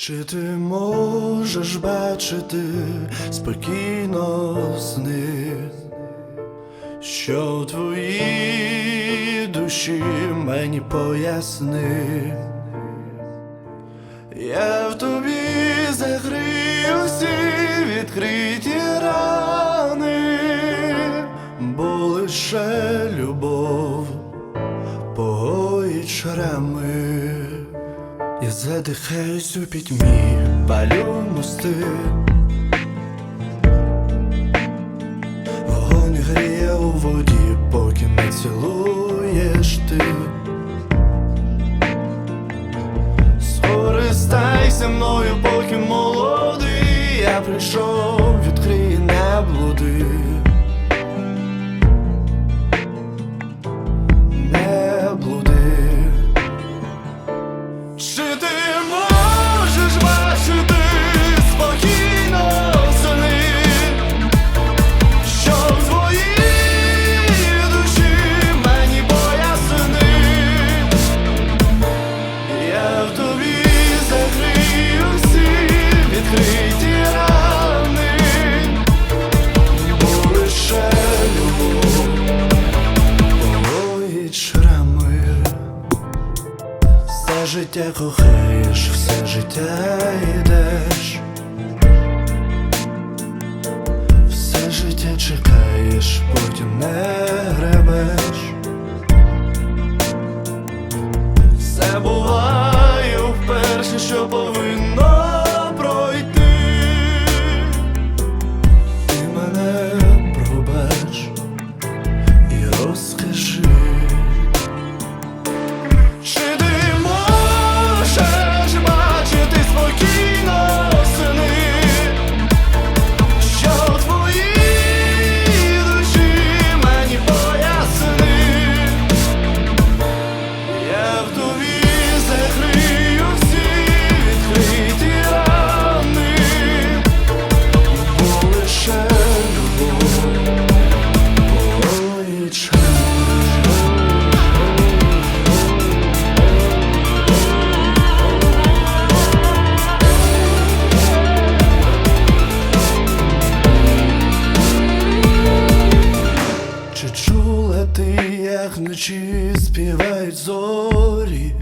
Чи ти можеш бачити спокійно сни, що в твоїй душі мені поясни? Я в тобі закрию всі відкриті рани, бо лише любов погоїть шрами. Я задихаюсь у пітьмі, палю мости. Вогонь гріє у воді, поки не цілуєш ти. Скористайся мною, поки молодий. Я прийшов, Життя кохаєш, все життя йдеш, все життя чекаєш, потім не гребеш. Як вночі співають зорі?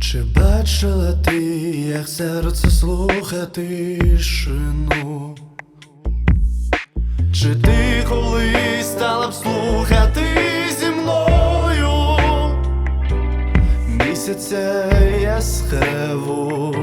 Чи бачила ти, як серце слуха тишину? Чи ти колись стала б слухати зі мною місяця яскраву?